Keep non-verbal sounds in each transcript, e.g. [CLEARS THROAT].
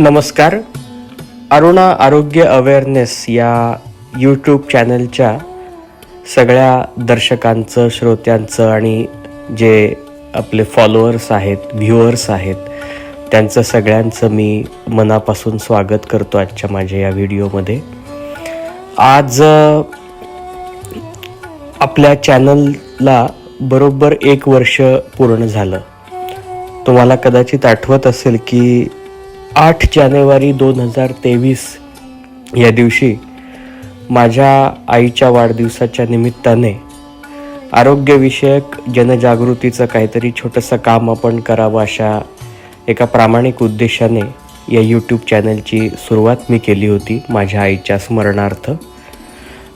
नमस्कार. अरुणा आरोग्य अवेअरनेस या यूट्यूब चॅनलच्या सगळ्या दर्शकांचं श्रोत्यांचं आणि जे आपले फॉलोअर्स आहेत व्ह्युअर्स आहेत त्यांचं सगळ्यांचं मी मनापासून स्वागत करतो आजच्या माझ्या या व्हिडिओमध्ये. आज आपल्या चॅनलला बरोबर एक वर्ष पूर्ण झालं. तुम्हाला कदाचित आठवत असेल की आठ जानेवारी दोन हजार तेवीस या दिवशी माझ्या आईच्या वाढदिवसाच्या निमित्ताने आरोग्यविषयक जनजागृतीचं काहीतरी छोटंसं काम आपण करावं अशा एका प्रामाणिक उद्देशाने या यूट्यूब चॅनलची सुरुवात मी केली होती माझ्या आईच्या स्मरणार्थ.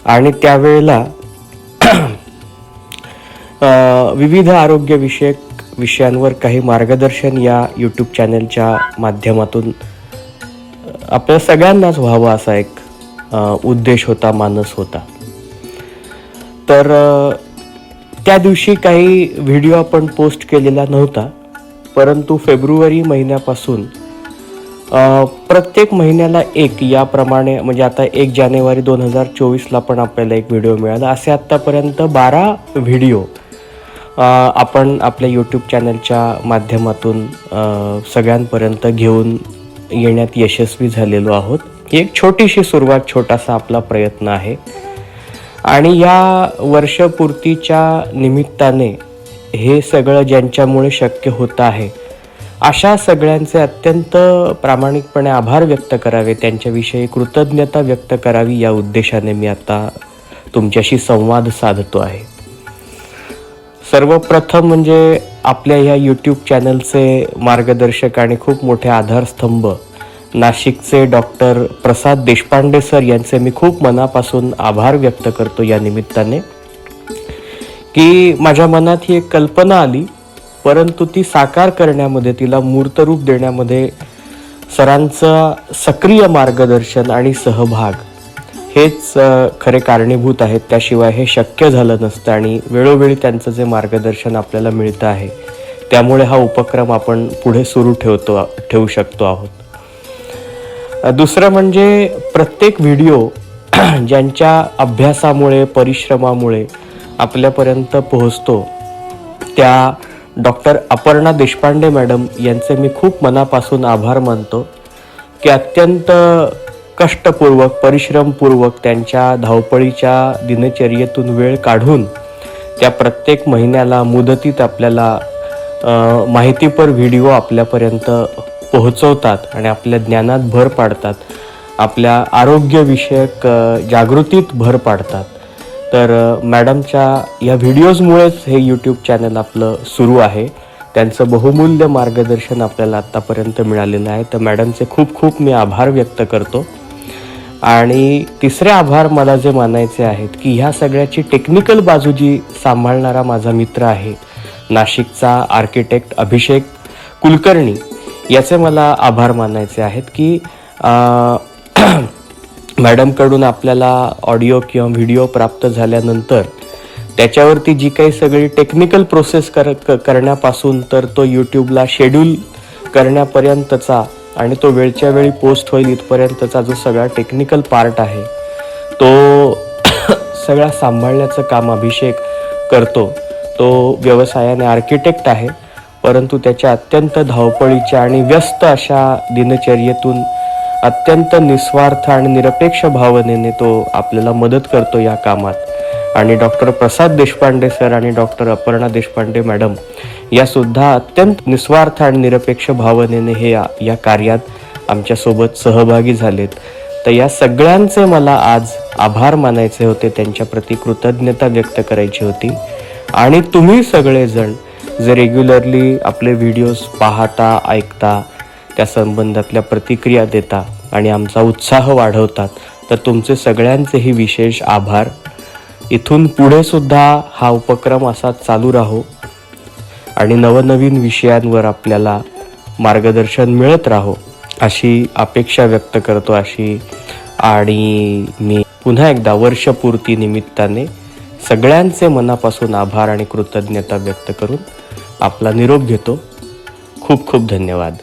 आणि त्यावेळेला विविध आरोग्यविषयक विषयांवर काही मार्गदर्शन या यूट्यूब चॅनलच्या माध्यमातून आपल्या सगळ्यांनाच व्हावं असा एक उद्देश होता मानस होता. तर त्या दिवशी काही व्हिडिओ आपण पोस्ट केलेला नव्हता परंतु फेब्रुवारी महिन्यापासून प्रत्येक महिन्याला एक याप्रमाणे म्हणजे आता एक जानेवारी दोन हजार चोवीसला पण आपल्याला एक व्हिडिओ मिळाला. असे आत्तापर्यंत बारा व्हिडिओ आपण आपल्या यूट्यूब चॅनलच्या माध्यमातून सगळ्यांपर्यंत घेऊन येण्यात यशस्वी झालेलो आहोत. ही एक छोटीशी सुरुवात छोटासा आपला प्रयत्न आहे. आणि या वर्षपूर्तीच्या निमित्ताने हे सगळं ज्यांच्यामुळे शक्य होतं आहे अशा सगळ्यांचे अत्यंत प्रामाणिकपणे आभार व्यक्त करावे. त्यांच्याविषयी कृतज्ञता व्यक्त करावी या उद्देशाने मी आता तुमच्याशी संवाद साधतो आहे. सर्वप्रथम म्हणजे आपल्या ह्या यूट्यूब चॅनलचे मार्गदर्शक आणि खूप मोठे आधारस्तंभ नाशिकचे डॉक्टर प्रसाद देशपांडे सर यांचे मी खूप मनापासून आभार व्यक्त करतो या निमित्ताने. की माझ्या मनात ही एक कल्पना आली परंतु ती साकार करण्यामध्ये तिला मूर्तरूप देण्यामध्ये सरांचं सक्रिय मार्गदर्शन आणि सहभाग हेच खरे कारणीभूत आहेत. त्याशिवाय हे शक्य झालं नसतं आणि वेळोवेळी त्यांचं जे मार्गदर्शन आपल्याला मिळतं आहे त्यामुळे हा उपक्रम आपण पुढे सुरू ठेवतो ठेवू शकतो आहोत. दुसरं म्हणजे प्रत्येक व्हिडिओ [CLEARS THROAT] ज्यांच्या अभ्यासामुळे परिश्रमामुळे आपल्यापर्यंत पोहोचतो त्या डॉक्टर अपर्णा देशपांडे मॅडम यांचे मी खूप मनापासून आभार मानतो की अत्यंत कष्टपूर्वक परिश्रमपूर्वक त्यांच्या धावपळीच्या दिनचर्येतून वेळ काढून त्या प्रत्येक महिन्याला मुदतीत आपल्याला माहितीपर व्हिडिओ आपल्यापर्यंत पोहोचवतात आणि आपल्या ज्ञानात भर पाडतात. आपल्या आरोग्यविषयक जागृतीत भर पाडतात. तर मॅडमच्या या व्हिडिओजमुळेच हे यूट्यूब चॅनल आपलं सुरू आहे. त्यांचं बहुमूल्य मार्गदर्शन आपल्याला आत्तापर्यंत मिळालेलं आहे. तर मॅडमचे खूप खूप मी आभार व्यक्त करतो. आणि तिसरे आभार मला जे मानायचे आहेत की ह्या सगळ्याची टेक्निकल बाजू जी सांभाळणारा माझा मित्र आहे नाशिकचा आर्किटेक्ट अभिषेक कुलकर्णी याचे मला आभार मानायचे आहेत की [CLEARS THROAT] मॅडमकडून आपल्याला ऑडिओ किंवा व्हिडिओ प्राप्त झाल्यानंतर त्याच्यावरती जी काही सगळी टेक्निकल प्रोसेस कर क- करण्यापासून तर तो यूट्यूबला शेड्यूल करण्यापर्यंतचा आणि तो वेळच्या वेळी पोस्ट होईल इथपर्यंतचा जो सगळा टेक्निकल पार्ट आहे तो [COUGHS] सगळा सांभाळण्याचं काम अभिषेक करतो. तो व्यवसायाने आर्किटेक्ट आहे परंतु त्याच्या अत्यंत धावपळीच्या आणि व्यस्त अशा दिनचर्येतून अत्यंत निस्वार्थ आणि निरपेक्ष भावनेने तो आपल्याला मदत करतो या कामात. आणि डॉक्टर प्रसाद देशपांडे सर आणि डॉक्टर अपर्णा देशपांडे मॅडम या सुद्धा अत्यंत निस्वार्थ आणि निरपेक्ष भावनेने हे या, या कार्यात आमच्यासोबत सहभागी झालेत. तर या सगळ्यांचे मला आज आभार मानायचे होते त्यांच्याप्रती कृतज्ञता व्यक्त करायची होती. आणि तुम्ही सगळेजण जे रेग्युलरली आपले व्हिडिओज पाहता ऐकता त्या संबंधातल्या प्रतिक्रिया देता आणि आमचा उत्साह वाढवतात तर तुमचे सगळ्यांचेही विशेष आभार. इथून पुढे सुद्धा हा उपक्रम असा चालू राहो आणि नवनवीन विषयांवर आपल्याला मार्गदर्शन मिळत राहो अशी अपेक्षा व्यक्त करतो अशी आणि मी पुन्हा एकदा वर्षपूर्ती निमित्ताने सगळ्यांचे मनापासून आभार आणि कृतज्ञता व्यक्त करून आपला निरोप घेतो. खूप खूप धन्यवाद.